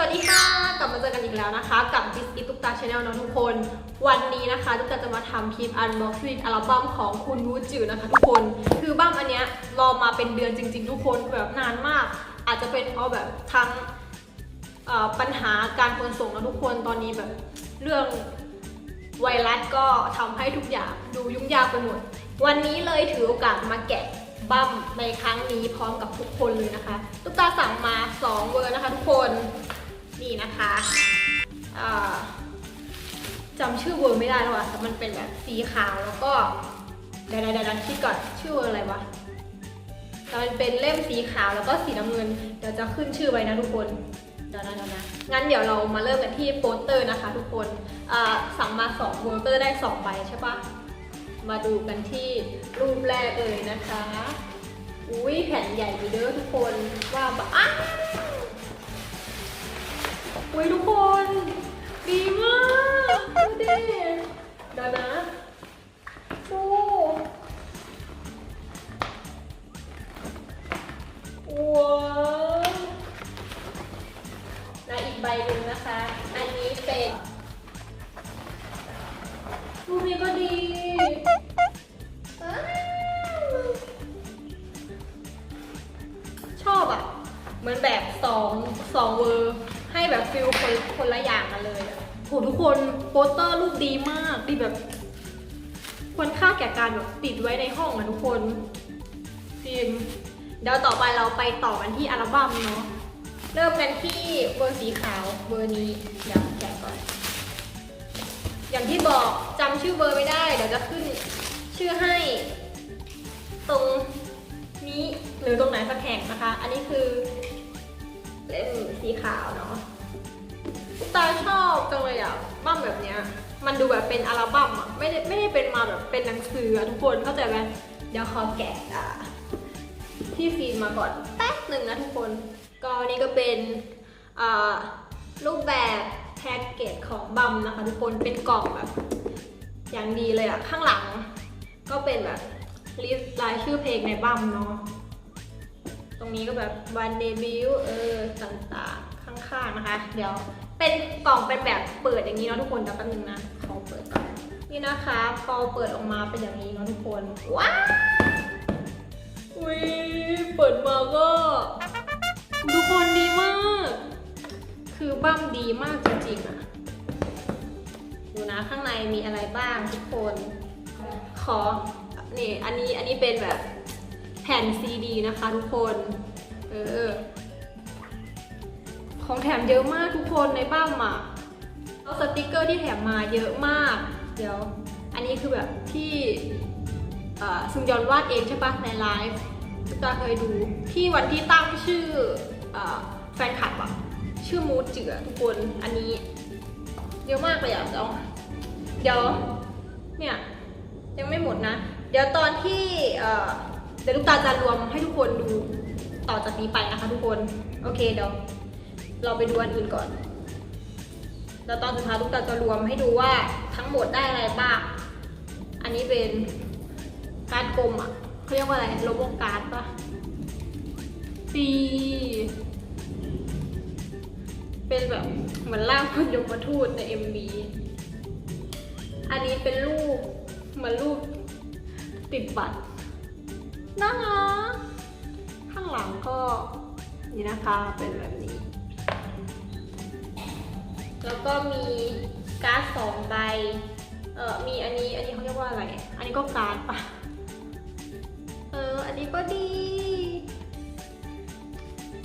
วัสดีค่ะ กลับมาเจอกันอีกแล้วนะคะ กับ This is ตุ๊กตา Channel นะทุกคน วันนี้นะคะตุ๊กตาจะมาทำคลิป unboxing อัลบั้มของคุณวูจิวนะคะทุกคน คือบั้มอันเนี้ยรอมาเป็นเดือนจริง ๆ ทุกคนแบบนานมาก อาจจะเป็นเพราะแบบทั้งปัญหาการขนส่งนะทุกคนตอนนี้แบบเรื่องไวรัสก็ทำให้ทุกอย่างดูยุ่งยากไปหมด วันนี้เลยถือโอกาสมาแกะบั้มในครั้งนี้พร้อมกับทุกคนเลยนะคะตุ๊กตาสั่งมา 2 เวอร์นะคะทุกคน นี่นะคะจำชื่อเวอร์ไม่ได้แล้วอะแต่มันเป็นแบบสีขาวแล้วก็เดี๋ยวเดี๋ยวคิดก่อนชื่อเวอร์อะไรวะแต่มันเป็นเล่มสีขาวแล้วก็สีน้ำเงิน เดี๋ยวจะขึ้นชื่อไว้นะทุกคนเดี๋ยวนะเดี๋ยวนะงั้นเดี๋ยวเรามาเริ่มกันที่โปสเตอร์นะคะ ทุกคนสั่งมา2โปสเตอร์ได้2ใบใช่ปะมาดูกันที่รูปแรกเลยนะคะ อุ้ยแผ่นใหญ่ไปเด้อทุกคนว่าแบบอ้า อุ้ยทุกคน ดีมากดูดิเดี๋ยวนะดูว้าวและอีกใบหนึ่งนะคะ อันนี้เป็นรูปนี้ก็ดีชอบอะ เหมือนแบบสองสองเวอร์ ให้แบบฟิลคนคนละอย่างกันเลยอะโหทุกคนโปสเตอร์รูปดีมากดีแบบควรค่าแก่การแบบติดไว้ในห้องอะทุกคนฟิล์มเดี๋ยวต่อไปเราไปต่อกันที่อัลบั้มเนาะเริ่มกันที่เบอร์สีขาวเบอร์นี้เดี๋ยวแกะก่อน อย่างที่บอกจำชื่อเบอร์ไม่ได้ เดี๋ยวจะขึ้นชื่อให้ ตรงนี้หรือตรงไหนสักแห่งนะคะ อันนี้คือ เล่มสีขาวเนาะตาชอบจังเลยอะบั้มแบบเนี้ย มันดูแบบเป็นอัลบั้มอะไม่ได้ไม่ได้เป็นมาแบบเป็นหนังสืออะทุกคนเข้าใจไหมเดี๋ยวขอแกะอะที่ฟิล์มาก่อนแป๊บหนึ่งนะทุกคน ก็นี่ก็เป็นรูปแบบแพ็กเกจของบัมนะคะทุกคนเป็นกล่องแบบ อย่างดีเลยอะข้างหลัง ก็เป็นแบบลิสต์รายชื่อเพลงในบัมเนาะ ตรงนี้ก็แบบวันเดบิวต์เออต่างๆ ข้างๆนะคะ เดี๋ยวเป็นกล่องเป็นแบบเปิดอย่างนี้เนาะทุกคนเดี๋ยวแป๊บนึงนะขอเปิดก่อนนี่นะคะ พอเปิดออกมาเป็นอย่างนี้เนาะทุกคนว้าวอุ้ยเปิดมาก็ทุกคนดีมาก คือบั้มดีมากจริงๆอะดูนะข้างในมีอะไรบ้างทุกคน ขอ นี่อันนี้อันนี้เป็นแบบ ผ่นซีดีนะคะทุกคน เออ ของแถมเยอะมากทุกคนในบ้ามอะเอาสติกเกอร์ที่แถมมาเยอะมาก เดี๋ยว อันนี้คือแบบที่ซุงยอนวาดเองใช่ปะในไลฟ์ทุกตาเคยดูที่วันที่ตั้งชื่ออแฟนคลับอะชื่อมูดเจือทุกคนอันนี้เยอะมากเลยอะเดี๋ยวเดี๋ยวเนี่ยยังไม่หมดนะ เดี๋ยวตอนที่ เดี๋ยวลูกตาจะรวมให้ทุกคนดูต่อจากนี้ไปนะคะทุกคน โอเคเดี๋ยวเราไปดูอันอื่นก่อน แล้วตอนสุดท้ายลูกตาจะรวมให้ดูว่าทั้งหมดได้อะไรบ้าง อันนี้เป็นการกลมอะเขาเรียกว่าอะไรโลโก้การ์ดปะปีเป็นแบบเหมือนร่างคนยมทูตใน MV อันนี้เป็นรูปเหมือนรูปติดบัตร น่ารักข้างหลังก็นี่นะคะเป็นแบบนี้ แล้วก็มีการ์ดสองใบ เออมีอันนี้ อันนี้เขาเรียกว่าอะไร อันนี้ก็การ์ดปะเออ อันนี้ก็ดี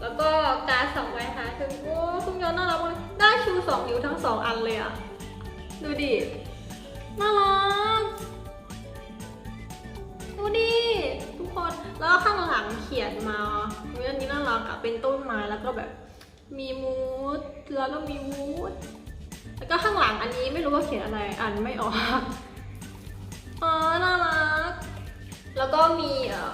แล้วก็การ์ดสองใบค่ะคือโอ้คุณยอนน่ารักมากได้ชูสองนิ้วทั้งสองอันเลยอะดูดิ เป็นต้นไม้แล้วก็แบบมีมูดแล้วก็มีมูดแล้วก็ข้างหลังอันนี้ไม่รู้ว่าเขียนอะไรอ่านไม่ออกอ๋อน่ารัก แล้วก็มีเอ่อ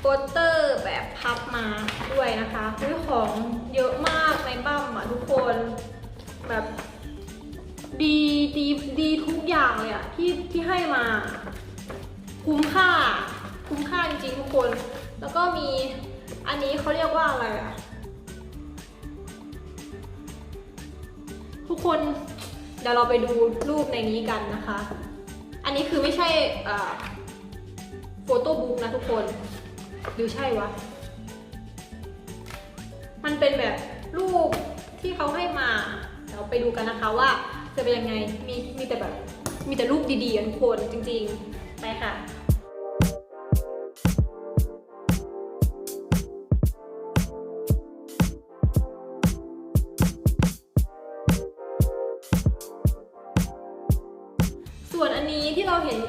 โปสเตอร์แบบพับมาด้วยนะคะคือของเยอะมากในบั้มอะทุกคนแบบดีดีดีทุกอย่างเลยอะที่ที่ให้มา คุ้มค่า คุ้มค่าจริงๆทุกคน แล้วก็มี อันนี้เขาเรียกว่าอะไรอะทุกคนเดี๋ยวเราไปดูรูปในนี้กันนะคะ อันนี้คือไม่ใช่โฟโต้บุ๊กนะทุกคน หรือใช่วะ มันเป็นแบบรูปที่เขาให้มา เดี๋ยวไปดูกันนะคะว่าจะเป็นยังไง มีมีแต่แบบมีแต่รูปดีๆทุกคนจริงๆ ไปค่ะ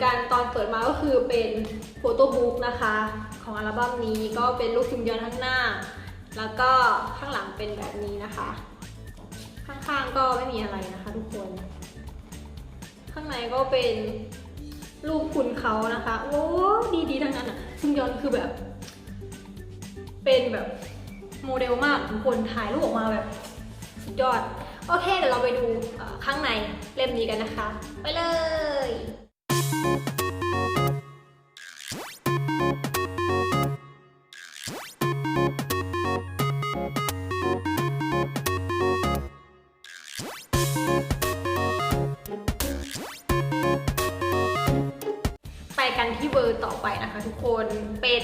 กันตอนเปิดมาก็คือเป็นโฟโต้บุ๊กนะคะ ของอัลบั้มนี้ก็เป็นรูปคิมยอนข้างหน้า แล้วก็ข้างหลังเป็นแบบนี้นะคะ ข้างๆก็ไม่มีอะไรนะคะทุกคน ข้างในก็เป็นรูปคุณเขานะคะ โอ้ดีๆทั้งนั้นอะคิมยอนคือแบบ เป็นแบบโมเดลมากทุกคนถ่ายรูปออกมาแบบสุดยอดโอเค เดี๋ยวเราไปดูข้างในเล่มนี้กันนะคะ ไปเลย กันที่เบอร์ต่อไปนะคะทุกคนเป็น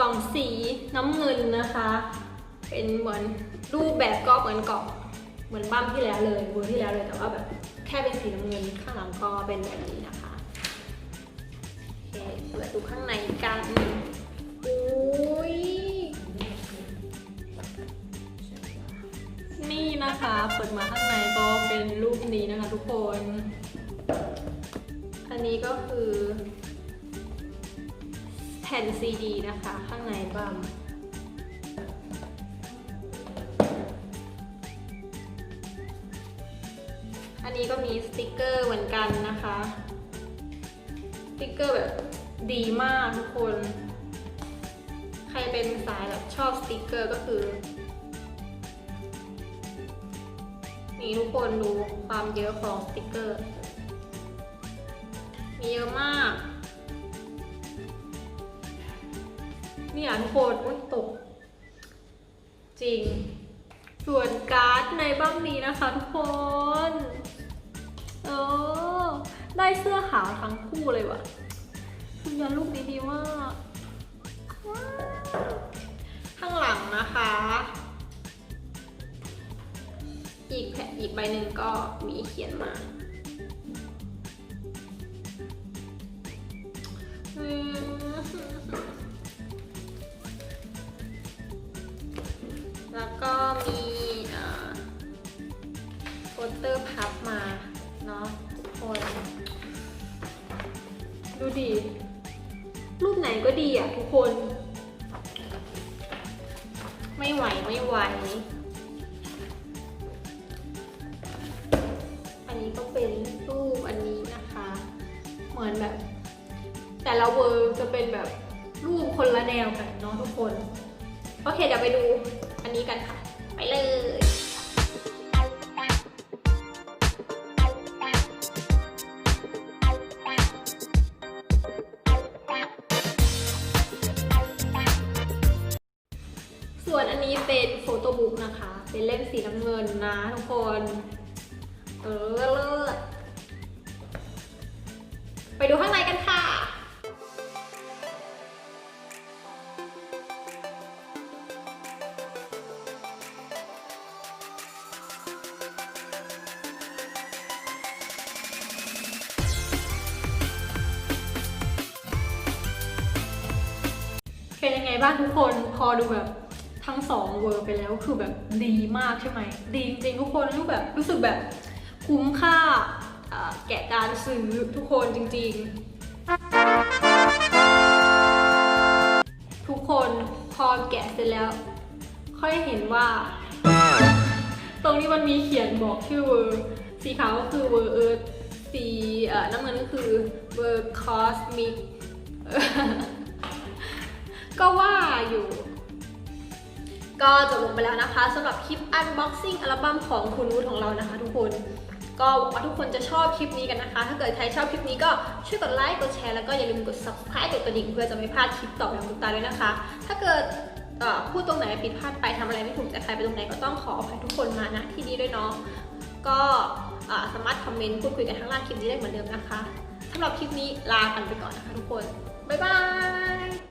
กล่องสีน้ำเงินนะคะ เป็นเหมือนรูปแบบก็เหมือนกล่องเหมือนบั้มที่แล้วเลยเวอร์ที่แล้วเลยแต่ว่าแบบแค่เป็นสีน้ำเงินข้างหลังก็เป็นแบบนี้นะคะโอเคเปิดดูข้างในกันอุ้ยนี่นะคะเปิดมาข้างในก็เป็นรูปนี้นะคะทุกคน อันนี้ก็คือ ผ่นซีดีนะคะ ข้างในบัมอันนี้ก็มีสติกเกอร์เหมือนกันนะคะ สติกเกอร์แบบดีมากทุกคน ใครเป็นสายแบบชอบสติกเกอร์ก็คือ นี่ทุกคนดูความเยอะของสติกเกอร์ มีเยอะมาก เนี่ยทุกคนอุ้ยตก จริง ส่วนการ์ดในบ้างนี้นะคะทุกคนเออได้เสื้อขาวทั้งคู่เลยว่ะคุณยอนลูกนี้ดีมากข้างหลังนะคะ อีกแผ่นอีกใบหนึ่งก็มีเขียนมาอืม เตอร์พับมาเนาะทุกคน ดูดิรูปไหนก็ดีอะทุกคน ไม่ไหวไม่ไหว อันนี้ก็เป็นรูปอันนี้นะคะ เหมือนแบบ แต่ละเวอร์จะเป็นแบบรูปคนละแนวกันเนาะทุกคน โอเคเดี๋ยวไปดูอันนี้กันค่ะ ไปเลย เป็นโฟโต้บุ๊กนะคะ เป็นเล่มสีน้ำเงินนะทุกคน เออเลิศไปดูข้างในกันค่ะเป็นยังไงบ้างทุกคน พอดูแบบ ทั้งสองเวอร์ไปแล้วคือแบบดีมากใช่ไหม ดีจริงทุกคนรู้แบบรู้สึกแบบคุ้มค่าแกะการซื้อทุกคนจริง ๆ ทุกคนพอแกะเสร็จแล้ว ค่อยเห็นว่า ตรงนี้มันมีเขียนบอกชื่อเวอร์สีขาวก็คือเวอร์เอิร์ธสีน้ำเงินก็คือเวอร์คอสมิกก็ว่าอยู่ ก็จบลงไปแล้วนะคะสำหรับคลิป unboxing อัลบั้มของคุณนูตของเรานะคะทุกคนก็หวังว่าทุกคนจะชอบคลิปนี้กันนะคะ ถ้าเกิดใครชอบคลิปนี้ก็ช่วยกดไลค์ กดแชร์ แล้วก็อย่าลืมกด subscribe กดกระดิ่งเพื่อจะไม่พลาดคลิปต่อไปของคุณตาด้วยนะคะ ถ้าเกิดพูดตรงไหนผิดพลาดไปทำอะไรไม่ถูกใจใครไปตรงไหนก็ต้องขออภัยทุกคนมาณที่นี้ด้วยเนาะ ก็สามารถคอมเมนต์พูดคุยกันข้างล่างคลิปนี้ได้เหมือนเดิมนะคะสำหรับคลิปนี้ลากันไปก่อนนะคะทุกคน บ๊ายบาย